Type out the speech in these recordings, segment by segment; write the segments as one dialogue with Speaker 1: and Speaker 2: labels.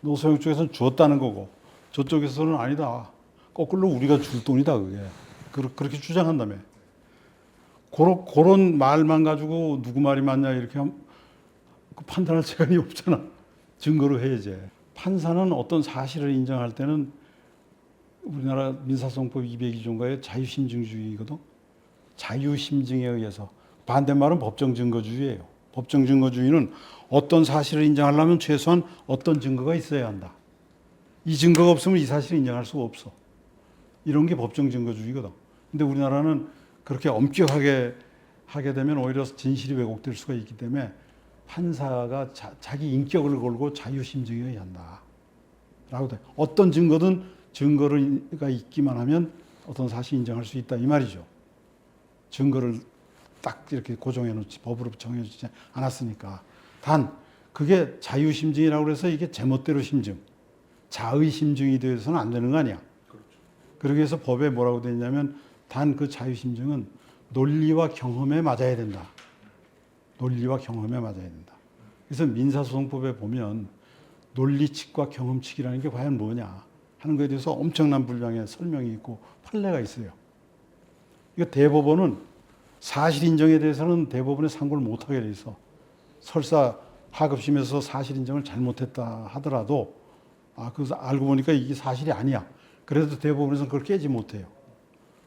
Speaker 1: 노소영 쪽에서는 주었다는 거고 저쪽에서는 아니다. 거꾸로 우리가 줄 돈이다 그게. 그렇게 주장한다며. 그런 그런 말만 가지고 누구 말이 맞냐 이렇게 하면 그 판단할 시간이 없잖아. 증거로 해야지. 판사는 어떤 사실을 인정할 때는 우리나라 민사소송법 202조인가의 자유심증주의거든. 자유심증에 의해서 반대말은 법정 증거주의예요. 법정 증거주의는 어떤 사실을 인정하려면 최소한 어떤 증거가 있어야 한다. 이 증거가 없으면 이 사실을 인정할 수가 없어. 이런 게 법정 증거주의거든. 근데 우리나라는 그렇게 엄격하게 하게 되면 오히려 진실이 왜곡될 수가 있기 때문에 판사가 자, 기 인격을 걸고 자유심증에 한다. 라고 돼. 어떤 증거든 증거가 있기만 하면 어떤 사실이 인정할 수 있다 이 말이죠. 증거를 딱 이렇게 고정해 놓지 법으로 정해 주지 않았으니까. 단 그게 자유심증이라고 해서 이게 제멋대로 심증, 자의 심증이 되어서는 안 되는 거 아니야. 그러기 위해서 법에 뭐라고 되어 있냐면 단 그 자유심증은 논리와 경험에 맞아야 된다. 논리와 경험에 맞아야 된다. 그래서 민사소송법에 보면 논리칙과 경험칙이라는 게 과연 뭐냐 하는 것에 대해서 엄청난 분량의 설명이 있고 판례가 있어요. 이거 대법원은 사실 인정에 대해서는 대법원에 상고를 못하게 돼 있어. 설사 하급심에서 사실 인정을 잘못했다 하더라도 아 그래서 알고 보니까 이게 사실이 아니야. 그래도 대법원에서는 그걸 깨지 못해요.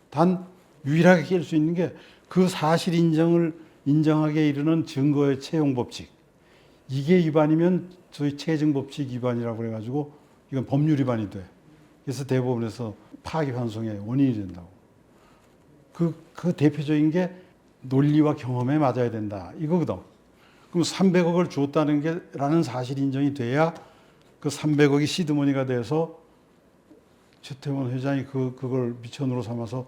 Speaker 1: 단 유일하게 깰 수 있는 게 그 사실 인정을 인정하게 이르는 증거의 채용 법칙. 이게 위반이면 저희 채증 법칙 위반이라고 그래가지고 이건 법률 위반이 돼. 그래서 대법원에서 파기 환송의 원인이 된다고. 그, 그 대표적인 게 논리와 경험에 맞아야 된다. 이거거든. 그럼 300억을 줬다는 게, 라는 사실 인정이 돼야 그 300억이 시드머니가 돼서 최태원 회장이 그, 그걸 미천으로 삼아서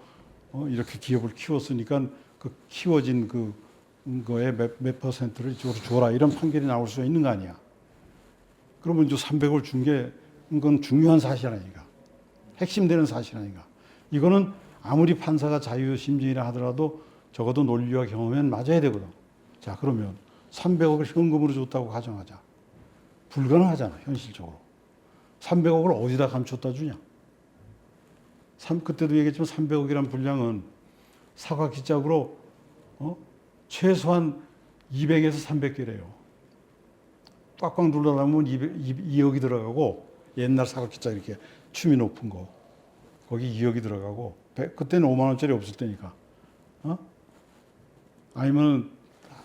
Speaker 1: 어, 이렇게 기업을 키웠으니까 그 키워진 그 거에 몇, 몇 퍼센트를 이쪽으로 줘라. 이런 판결이 나올 수가 있는 거 아니야. 그러면 이제 300억을 준 게, 이건 중요한 사실 아니까. 핵심되는 사실 아닌가. 이거는 아무리 판사가 자유심증이라 하더라도 적어도 논리와 경험엔 맞아야 되거든. 자, 그러면 300억을 현금으로 줬다고 가정하자. 불가능하잖아, 현실적으로. 300억을 어디다 감췄다 주냐? 삼- 그때도 얘기했지만 300억이란 분량은 사과 기짝으로 어? 최소한 200에서 300개래요. 꽉꽉 눌러놓으면 200, 2억이 들어가고 옛날 사과 기짝 이렇게 춤이 높은 거 거기 2억이 들어가고 백- 그때는 5만 원짜리 없을 때니까. 어? 아니면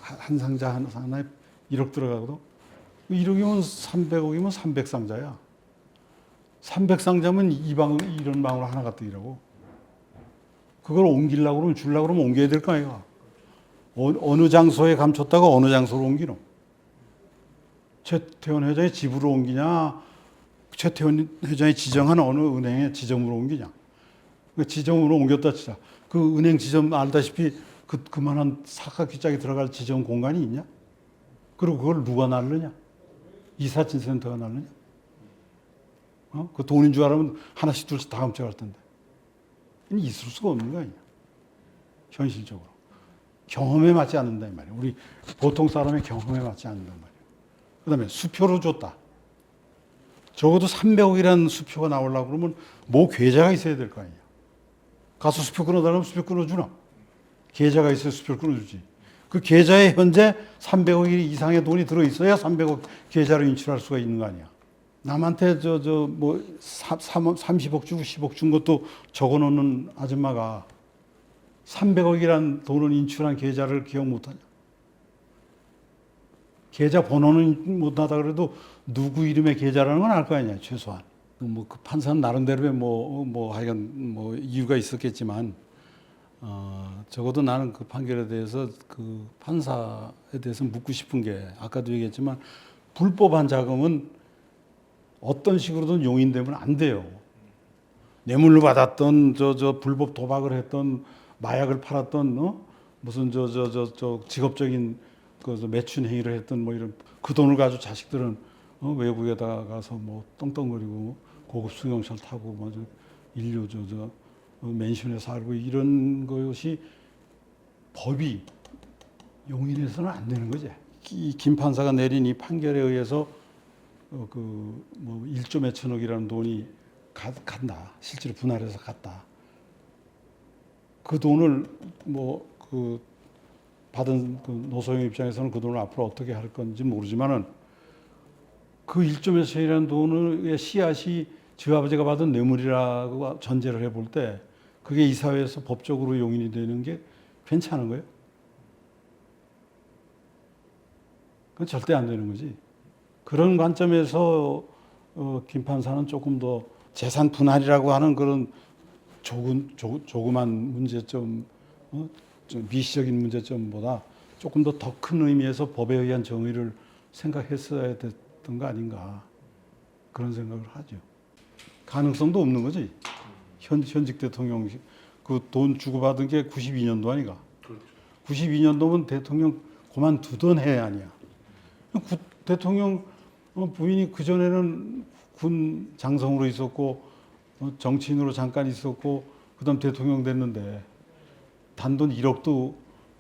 Speaker 1: 한- 한 상자 한 하나에 1억 들어가거든? 1억이면 300억이면 300상자야. 300상자면 이 방, 이런 방으로 하나 가득이라고. 그걸 옮기려고 그러면 주려고 그러면 옮겨야 될 거 아이가. 어, 어느 장소에 감췄다가 어느 장소로 옮기노? 최태원 회장의 집으로 옮기냐? 최태원 회장이 지정한 어느 은행의 지점으로 옮기냐. 그 지점으로 옮겼다 치자. 그 은행 지점 알다시피 그, 그만한 사각기짝이 들어갈 지점 공간이 있냐? 그리고 그걸 누가 날르냐? 이사진센터가 날르냐? 어? 그 돈인 줄 알면 하나씩 둘씩 다 훔쳐갈 텐데. 있을 수가 없는 거 아니야. 현실적으로. 경험에 맞지 않는다, 이 말이야. 우리 보통 사람의 경험에 맞지 않는단 말이야. 그 다음에 수표로 줬다. 적어도 300억이라는 수표가 나오려고 그러면 뭐 계좌가 있어야 될 거 아니야. 가서 수표 끊어달라면 수표 끊어주나? 계좌가 있어야 수표를 끊어주지. 그 계좌에 현재 300억 이상의 돈이 들어있어야 300억 계좌로 인출할 수가 있는 거 아니야. 남한테 저, 저, 뭐, 30억 주고 10억 준 것도 적어 놓는 아줌마가 300억이란 돈을 인출한 계좌를 기억 못 하냐. 계좌 번호는 못하다 그래도 누구 이름의 계좌라는 건 알 거 아니야 최소한 뭐그 판사는 나름대로의 뭐뭐 하여간 뭐 이유가 있었겠지만 어 적어도 나는 그 판결에 대해서 그 판사에 대해서 묻고 싶은 게 아까도 얘기했지만 불법한 자금은 어떤 식으로든 용인되면 안 돼요 뇌물로 받았던 저 저 불법 도박을 했던 마약을 팔았던 어? 무슨 저 저 저 저 직업적인 그 매춘 행위를 했던 뭐 이런 그 돈을 가지고 자식들은 어, 외국에다 가서 뭐 떵떵거리고 고급 승용차를 타고 뭐저 인류 저저 어, 맨션에 살고 이런 것이 법이 용인해서는 안 되는 거지. 이 김 판사가 내린 이 판결에 의해서 어, 그뭐 1조 몇천억이라는 돈이 가, 간다. 실제로 분할해서 갔다. 그 돈을 뭐 그 받은 그 노소영 입장에서는 그 돈을 앞으로 어떻게 할 건지 모르지만은 그 1조 몇천이라는 돈의 씨앗이 저 아버지가 받은 뇌물이라고 전제를 해볼 때 그게 이 사회에서 법적으로 용인이 되는 게 괜찮은 거예요? 그건 절대 안 되는 거지. 그런 관점에서 어, 김 판사는 조금 더 재산 분할이라고 하는 그런 조금 조, 조그만 문제점, 어, 좀 미시적인 문제점보다 조금 더 더 큰 의미에서 법에 의한 정의를 생각했어야 됐던 거 아닌가 그런 생각을 하죠. 가능성도 없는 거지. 현 현직 대통령 그 돈 주고 받은 게 92년도 아니가.
Speaker 2: 그렇죠.
Speaker 1: 92년도면 대통령 그만두던 해 아니야. 구- 대통령 어, 부인이 그 전에는 군 장성으로 있었고 어, 정치인으로 잠깐 있었고 그다음 대통령 됐는데 단돈 1억도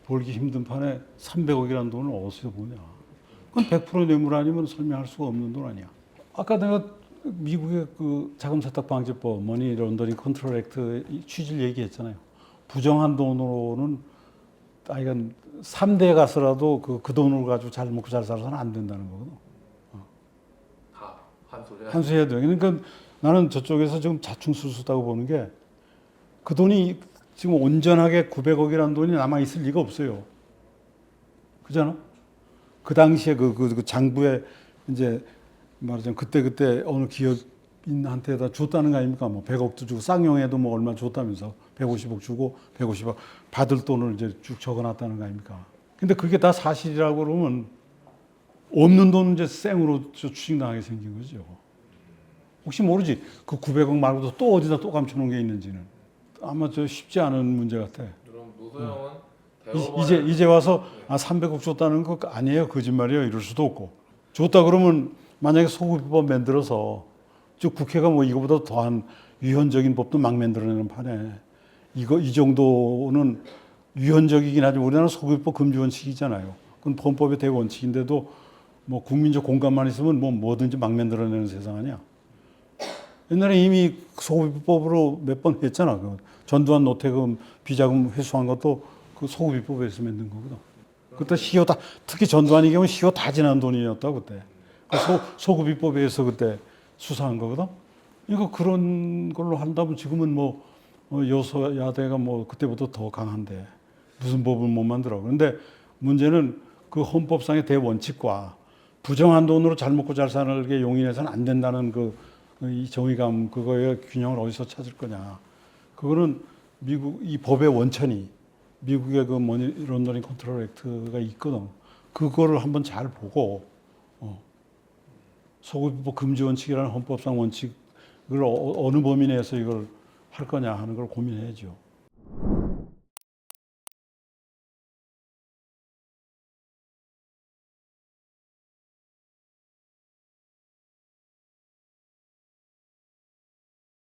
Speaker 1: 벌기 힘든 판에 300억이라는 돈을 어디서 보냐? 그건 100% 뇌물 아니면 설명할 수가 없는 돈 아니야. 아까 내가 미국의 그 자금 세탁 방지법 머니 런더링 컨트롤 액트 취지를 얘기했잖아요. 부정한 돈으로는 아이가 3대 가서라도 그, 그 돈을 가지고 잘 먹고 잘 살아서는 안 된다는 거거든.
Speaker 2: 다 한소리
Speaker 1: 한수해야 돼. 그러니까 나는 저쪽에서 지금 자충수수다고 보는 게 그 돈이 지금 온전하게 900억이라는 돈이 남아 있을 리가 없어요. 그잖아. 그 당시에 그, 그, 그 장부에 이제 말하자면 그때 그때 어느 기업인한테다 줬다는 거 아닙니까? 뭐 100억도 주고 쌍용에도 뭐 얼마 줬다면서 150억 주고 150억 받을 돈을 이제 쭉 적어놨다는 거 아닙니까? 근데 그게 다 사실이라고 그러면 없는 돈은 이제 생으로 저 추징당하게 생긴 거죠. 혹시 모르지 그 900억 말고도 또 어디다 또 감춰놓은 게 있는지는 아마 저 쉽지 않은 문제 같아.
Speaker 2: 그럼 노소영은
Speaker 1: 이- 이제 이제 와서 아 300억 줬다는 거 아니에요 거짓말이에요 이럴 수도 없고 줬다 그러면 만약에 소급법 만들어서 즉 국회가 뭐 이거보다 더한 위헌적인 법도 막 만들어내는 판에 이거 이 정도는 위헌적이긴 하지만 우리나라 소급법 금지 원칙이잖아요. 그건 헌법의 대원칙인데도 뭐 국민적 공감만 있으면 뭐 뭐든지 막 만들어내는 세상 아니야. 옛날에 이미 소급법으로 몇 번 했잖아. 그 전두환 노태금 비자금 회수한 것도 그 소급법에서 만든 거거든. 그때 시효 다 특히 전두환이 경우 시효 다 지난 돈이었다 그때. 그 소, 소급입법에 의해서 그때 수사한 거거든. 그러니까 그런 걸로 한다면 지금은 뭐 어, 여소야대가 뭐 그때보다 더 강한데 무슨 법을 못 만들어. 그런데 문제는 그 헌법상의 대원칙과 부정한 돈으로 잘 먹고 잘 살게 용인해서는 안 된다는 그이 정의감 그거의 균형을 어디서 찾을 거냐. 그거는 미국 이 법의 원천이 미국의 그 머니 런더링 컨트롤 액트가 있거든. 그거를 한번 잘 보고 어, 소급법 금지 원칙이라는 헌법상 원칙을 어, 어느 범위 내에서 이걸 할 거냐 하는 걸 고민해야죠.